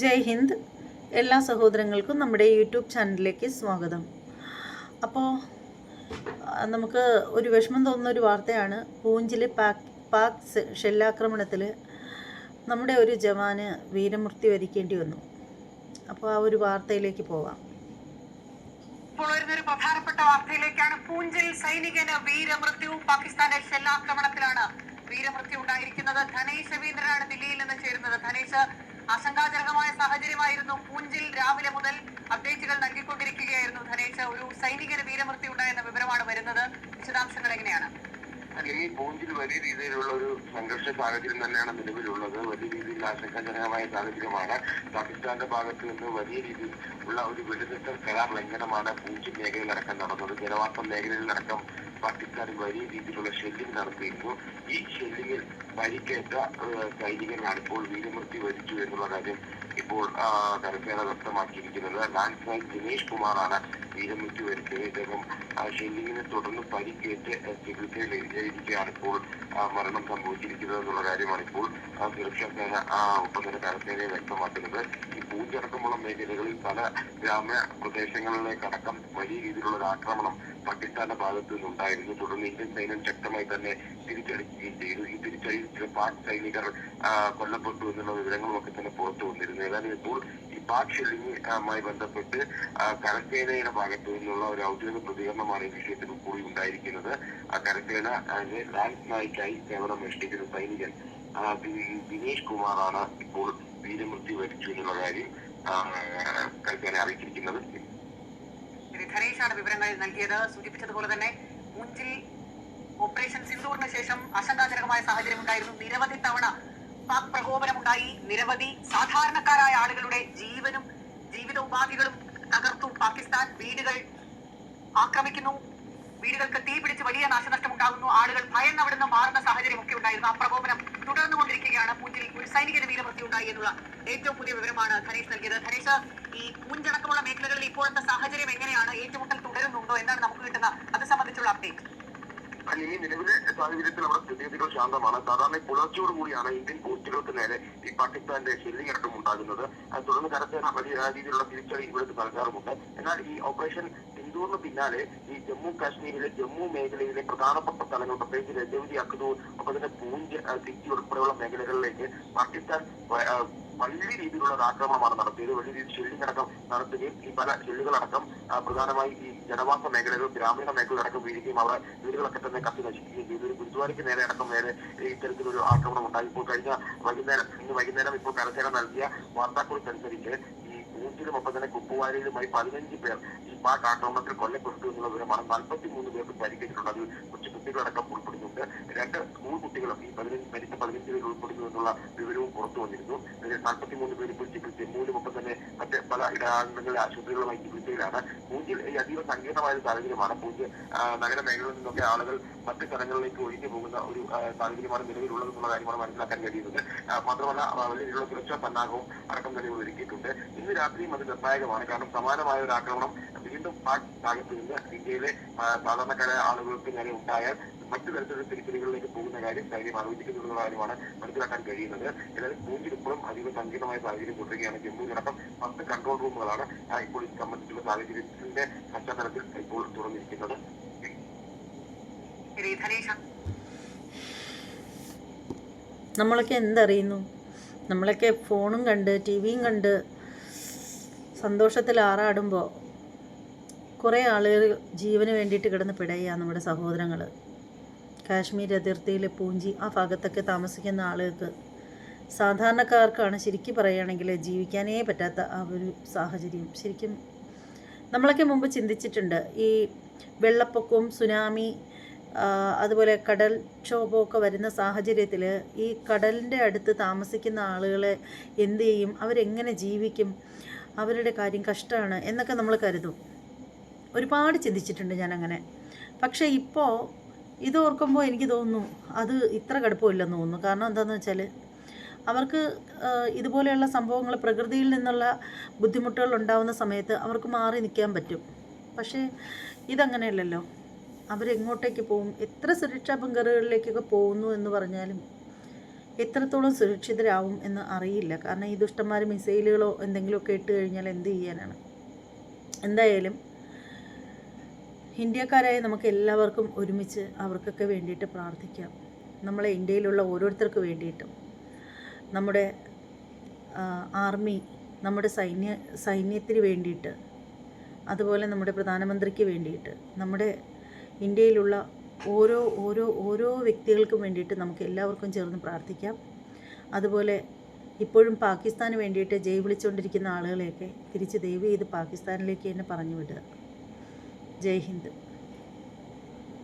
ജയ് ഹിന്ദ്. എല്ലാ സഹോദരങ്ങൾക്കും നമ്മുടെ യൂട്യൂബ് ചാനലിലേക്ക് സ്വാഗതം. അപ്പോൾ നമുക്ക് ഒരു വിഷമം തോന്നുന്ന ഒരു വാർത്തയാണ്. പൂഞ്ചിൽ പാക് പാക് ഷെല്ലാക്രമണത്തിൽ നമ്മുടെ ഒരു ജവാന് വീരമൃത്യു വരിക്കേണ്ടി വന്നു. അപ്പോൾ ആ ഒരു വാർത്തയിലേക്ക് പോവാം. ഇപ്പോൾ പ്രധാനപ്പെട്ട വാർത്തയിലേക്കാണ് പൂഞ്ചിൽ സൈനികന് വീരമൃത്യു. പാകിസ്ഥാന്റെ ഷെല്ലാക്രമണത്തിലാണ് വീരമൃത്യു ഉണ്ടായിരിക്കുന്നത്. ധനേഷ് രവീന്ദ്രനാണ് ദില്ലിയിൽ നിന്ന് ചേരുന്നത്. ധനേഷ് ആശങ്കാജനകമായ സാഹചര്യമായിരുന്നു പൂഞ്ചിൽ രാവിലെ മുതൽ അപ്ഡേറ്റുകൾ നൽകിക്കൊണ്ടിരിക്കുകയായിരുന്നു. ധനേഷ് ഒരു സൈനികന് വീരമൃത്യു ഉണ്ടായെന്ന വിവരമാണ് വരുന്നത്. വിശദാംശങ്ങൾ എങ്ങനെയാണ്? അല്ലെങ്കിൽ പൂഞ്ചിൽ വലിയ രീതിയിലുള്ള ഒരു സംഘർഷ സാഹചര്യം തന്നെയാണ് നിലവിലുള്ളത്. വലിയ രീതിയിൽ ആശങ്കാജനകമായ സാഹചര്യമാണ്. പാകിസ്ഥാന്റെ ഭാഗത്ത് നിന്ന് വലിയ രീതിയിൽ ഉള്ള ഒരു വെടിനിർത്തൽ കരാർ ലംഘനമാണ് പൂഞ്ച് മേഖലയിലടക്കം നടന്നത്. മേഖലയിൽ മേഖലയിലടക്കം പാകിസ്ഥാൻ വലിയ രീതിയിലുള്ള ഷെല്ലിംഗ് നടത്തിയിരുന്നു. ഈ ഷെല്ലിങ്ങിൽ പരിക്കേറ്റ സൈനികനാണ് ഇപ്പോൾ വീരമൃത്യു വരിച്ചു എന്നുള്ള കാര്യം ഇപ്പോൾ കരസേന വ്യക്തമാക്കിയിരിക്കുന്നത്. ലാൻഡ് നായക് ദിനേഷ് കുമാറാണ് വീരമൃത്യു വരുത്തിയത് ഇദ്ദേഹം ഷെല്ലിങ്ങിനെ തുടർന്ന് പരിക്കേറ്റ് ചികിത്സയിൽ ഇരിക്കുകയാണ് ഇപ്പോൾ മരണം സംഭവിച്ചിരിക്കുന്നത് എന്നുള്ള കാര്യമാണ് ഇപ്പോൾ സുരക്ഷാ സേന ആ, തന്നെ കരസേനയെ വ്യക്തമാക്കുന്നത്. ഈ പൂഞ്ചടക്കമുള്ള മേഖലകളിൽ പല ഗ്രാമ പ്രദേശങ്ങളിലേക്കടക്കം വലിയ രീതിയിലുള്ള ഒരു ആക്രമണം പാകിസ്ഥാന്റെ ഭാഗത്തു നിന്നുണ്ടായിരുന്നു. തുടർന്ന് ഇന്ത്യൻ സൈന്യം ശക്തമായി തന്നെ തിരിച്ചടിക്കുകയും ചെയ്തു. ഈ തിരിച്ചടിയിൽ ചില പാക് സൈനികർ കൊല്ലപ്പെട്ടു എന്നുള്ള വിവരങ്ങളുമൊക്കെ തന്നെ പുറത്തു വന്നിരുന്നു. ഏതായാലും ഇപ്പോൾ ഈ പാക് ഷെല്ലിങ്ങുമായി ബന്ധപ്പെട്ട് കരസേനയുടെ നിന്നുള്ള ഒരു ഔദ്യോഗിക പ്രതികരണമാണ് ഈ വിഷയത്തിൽ കൂടി ഉണ്ടായിരിക്കുന്നത്. കരസേന അതിന്റെ ലാൻസ് നായിക്കായി സേവനം അനുഷ്ഠിക്കുന്ന സൈനികൻ ദിനേഷ് കുമാറാണ് ഇപ്പോൾ വീരമൃത്യു വരിച്ചു എന്നുള്ള കാര്യം കരസേന അറിയിച്ചിരിക്കുന്നത്. ധനേഷാണ് വിവരങ്ങൾ നൽകിയത്. സൂചിപ്പിച്ചതുപോലെ തന്നെ മുഞ്ചിൽ ഓപ്പറേഷൻ സിന്ദൂറിന് ശേഷം ആശങ്കാജനകമായ സാഹചര്യം ഉണ്ടായിരുന്നു. നിരവധി തവണ പാക് പ്രകോപനമുണ്ടായി. നിരവധി സാധാരണക്കാരായ ആളുകളുടെ ജീവനും ജീവിത ഉപാധികളും തകർത്തു പാകിസ്ഥാൻ വീടുകൾ ആക്രമിക്കുന്നു. വീടുകൾക്ക് തീ പിടിച്ച് വലിയ നാശനഷ്ടം ഉണ്ടാകുന്നു ആളുകൾ ഭയന്ന് അവിടുന്ന് മാറുന്ന സാഹചര്യം ഒക്കെ ഉണ്ടായിരുന്നു. ആ പ്രകോപനം തുടർന്നുകൊണ്ടിരിക്കുകയാണ്. പൂഞ്ചിൽ ഒരു സൈനികന് വീരമൃത്യു ഉണ്ടായി എന്നുള്ള ഏറ്റവും പുതിയ വിവരമാണ് ധനേഷ് നൽകിയത്. ധനേഷ് ഈ പൂഞ്ചടക്കമുള്ള മേഖലകളിൽ ഇപ്പോഴത്തെ സാഹചര്യം എങ്ങനെയാണ്? ഏറ്റുമുട്ടൽ തുടരുന്നുണ്ടോ? എന്നാണ് നമുക്ക് കിട്ടുന്ന അത് സംബന്ധിച്ചുള്ള അപ്ഡേറ്റ് അല്ല, ഈ നിലവിലെ സാഹചര്യത്തിൽ അവിടെ സ്ഥിതിഗതികൾ ശാന്തമാണ്. സാധാരണ പുലർച്ചയോട് കൂടിയാണ് ഇന്ത്യൻ പോസ്റ്റുകൾക്ക് നേരെ ഈ പാകിസ്ഥാന്റെ ഷെല്ലിംഗ് അടക്കം ഉണ്ടാകുന്നത്. തുടർന്ന് കരസേന വലിയ രീതിയിലുള്ള തിരിച്ചടി ഇവിടുത്തെ നൽകാറുമുണ്ട് എന്നാൽ ഈ ഓപ്പറേഷൻ സിന്ധൂറിന് പിന്നാലെ ഈ ജമ്മു കാശ്മീരിലെ ജമ്മു മേഖലയിലെ പ്രധാനപ്പെട്ട സ്ഥലങ്ങൾ പ്രത്യേകിച്ച് രജൌരി അക്ദൂർ ഒപ്പം തന്നെ പൂഞ്ച് സിറ്റി ഉൾപ്പെടെയുള്ള മേഖലകളിലേക്ക് പാകിസ്ഥാൻ വലിയ രീതിയിലുള്ള ഒരു ആക്രമണമാണ് നടത്തിയത്. വലിയ രീതിയിൽ ഷെല്ലിംഗ് അടക്കം നടത്തുകയും ഈ പല ഷെല്ലുകളടക്കം പ്രധാനമായി ഈ ജനവാസ മേഖലകൾ ഗ്രാമീണ മേഖലകളടക്കം വീഴുകയും അവിടെ വീടുകളൊക്കെ തന്നെ കത്തി നശിക്കുകയും ചെയ്തു. ഒരു ഗുരുദ്വാരയ്ക്ക് നേരെ അടക്കം നേരെ ഇത്തരത്തിലൊരു ആക്രമണം ഉണ്ടായി. ഇപ്പോൾ കഴിഞ്ഞ വൈകുന്നേരം ഇന്ന് വൈകുന്നേരം ഇപ്പോൾ കരസേന നൽകിയ വാർത്താക്കുറിപ്പ് അനുസരിച്ച് ഒപ്പം തന്നെ കുപ്പുവാരയിലുമായി പതിനഞ്ച് പേർ ഈ പാക് ആക്രമണത്തിൽ കൊല്ലപ്പെട്ടു എന്നുള്ള വിവരമാണ് നാൽപ്പത്തി മൂന്ന് പേർക്ക് പരിക്കേറ്റിട്ടുണ്ട്. അതിൽ കൊച്ചു കുട്ടികളടക്കം ഉൾപ്പെടുന്നുണ്ട്. രണ്ട് സ്കൂൾ കുട്ടികളും ഈ പതിനഞ്ച് മരിച്ച പതിനഞ്ച് പേർ ഉൾപ്പെടുന്നു എന്നുള്ള വിവരവും പുറത്തു വന്നിരുന്നു. നാൽപ്പത്തി മൂന്ന് പേര് ഇപ്പോൾ ചികിത്സ ജമ്മുവിലും ഒപ്പം തന്നെ മറ്റ് പല ഇടങ്ങളിലെ ആശുപത്രികളുമായി ചികിത്സയിലാണ്. പൂഞ്ചിൽ ഈ അതീവ സങ്കീർണമായ ഒരു സാഹചര്യമാണ്. പൂഞ്ച് നഗര മേഖലയിൽ നിന്നൊക്കെ ആളുകൾ മറ്റ് സ്ഥലങ്ങളിലേക്ക് ഒഴിഞ്ഞു പോകുന്ന ഒരു സാഹചര്യമാണ് നിലവിലുള്ളത് എന്നുള്ള കാര്യമാണ് മനസ്സിലാക്കാൻ കഴിയുന്നത്. മാത്രമല്ല വലിയ രീതിയിലുള്ള സുരക്ഷാ സന്നാഹവും അടക്കം തന്നെ ഒരുക്കിയിട്ടുണ്ട്. ഇന്ന് രാത്രിയും അത് നിർണായകമാണ്. കാരണം സമാനമായ ഒരു ആക്രമണം വീണ്ടും പാക് ഭാഗത്ത് നിന്ന് ഇന്ത്യയിലെ സാധാരണക്കാരായ ആളുകൾക്ക് നേരെ ഉണ്ടായാൽ മറ്റു തരത്തിലുള്ള തിരിച്ചടികളിലേക്ക് പോകുന്ന കാര്യം സൈന്യം ആലോചിക്കുന്നുള്ള കാര്യമാണ് മനസ്സിലാക്കാൻ കഴിയുന്നത്. എന്നാലും പൂഞ്ചിലിപ്പോഴും അതീവ സങ്കീർണമായ സാഹചര്യം തുടരുകയാണ് ജമ്മുവിലടക്കം പത്ത് കൺട്രോൾ റൂമുകളാണ് ഇപ്പോൾ ഇത് സംബന്ധിച്ചുള്ള സാഹചര്യത്തിന്റെ പശ്ചാത്തലത്തിൽ ഇപ്പോൾ തുറന്നിരിക്കുന്നത്. നമ്മളൊക്കെ എന്തറിയുന്നു? നമ്മളൊക്കെ ഫോണും കണ്ട് ടി വിയും കണ്ട് സന്തോഷത്തിൽ ആറാടുമ്പോൾ കുറേ ആളുകൾ ജീവന് വേണ്ടിയിട്ട് കിടന്ന് പിടയുക നമ്മുടെ സഹോദരങ്ങൾ കാശ്മീർ അതിർത്തിയിലെ പൂഞ്ചി ആ ഭാഗത്തൊക്കെ താമസിക്കുന്ന ആളുകൾക്ക് സാധാരണക്കാർക്കാണ് ശരിക്കും പറയുകയാണെങ്കിൽ ജീവിക്കാനേ പറ്റാത്ത ആ ഒരു സാഹചര്യം. ശരിക്കും നമ്മളൊക്കെ മുമ്പ് ചിന്തിച്ചിട്ടുണ്ട് ഈ വെള്ളപ്പൊക്കവും സുനാമി അതുപോലെ കടൽ ക്ഷോഭമൊക്കെ വരുന്ന സാഹചര്യത്തിൽ ഈ കടലിന്റെ അടുത്ത് താമസിക്കുന്ന ആളുകളെ എന്ത് ചെയ്യും? അവരെങ്ങനെ ജീവിക്കും? അവരുടെ കാര്യം കഷ്ടമാണ് എന്നൊക്കെ നമ്മൾ കരുതും. ഒരുപാട് ചിന്തിച്ചിട്ടുണ്ട് ഞാൻ അങ്ങനെ പക്ഷേ ഇപ്പോൾ ഇത് ഓർക്കുമ്പോൾ എനിക്ക് തോന്നുന്നു അത് ഇത്ര കടുപ്പമില്ലെന്ന് തോന്നുന്നു. കാരണം എന്താണെന്ന് വെച്ചാൽ അവർക്ക് ഇതുപോലെയുള്ള സംഭവങ്ങൾ പ്രകൃതിയിൽ നിന്നുള്ള ബുദ്ധിമുട്ടുകൾ ഉണ്ടാകുന്ന സമയത്ത് അവർക്ക് മാറി നിൽക്കാൻ പറ്റും. പക്ഷേ ഇതങ്ങനെയല്ലല്ലോ. അവരെങ്ങോട്ടേക്ക് പോകും എത്ര സുരക്ഷാ ബങ്കറുകളിലേക്കൊക്കെ പോകുന്നു എന്ന് പറഞ്ഞാലും എത്രത്തോളം സുരക്ഷിതരാവും എന്ന് അറിയില്ല. കാരണം ഈ ദുഷ്ടന്മാർ മിസൈലുകളോ എന്തെങ്കിലുമൊക്കെ ഇട്ട് കഴിഞ്ഞാൽ എന്ത് ചെയ്യാനാണ്? എന്തായാലും ഇന്ത്യക്കാരായ നമുക്ക് എല്ലാവർക്കും ഒരുമിച്ച് അവർക്കൊക്കെ വേണ്ടിയിട്ട് പ്രാർത്ഥിക്കാം. നമ്മളെ ഇന്ത്യയിലുള്ള ഓരോരുത്തർക്ക് വേണ്ടിയിട്ടും. നമ്മുടെ ആർമി നമ്മുടെ സൈന്യ സൈന്യത്തിന് വേണ്ടിയിട്ട്. അതുപോലെ നമ്മുടെ പ്രധാനമന്ത്രിക്ക് വേണ്ടിയിട്ട്. നമ്മുടെ ഇന്ത്യയിലുള്ള ഓരോ ഓരോ ഓരോ വ്യക്തികൾക്കും വേണ്ടിയിട്ട് നമുക്ക് എല്ലാവർക്കും ചേർന്ന് പ്രാർത്ഥിക്കാം. അതുപോലെ ഇപ്പോഴും പാകിസ്ഥാന് വേണ്ടിയിട്ട് ജയ് വിളിച്ചുകൊണ്ടിരിക്കുന്ന ആളുകളെയൊക്കെ തിരിച്ച് ദയവ് ചെയ്ത് പാകിസ്ഥാനിലേക്ക് തന്നെ പറഞ്ഞു വിടുക. ജയ് ഹിന്ദ്.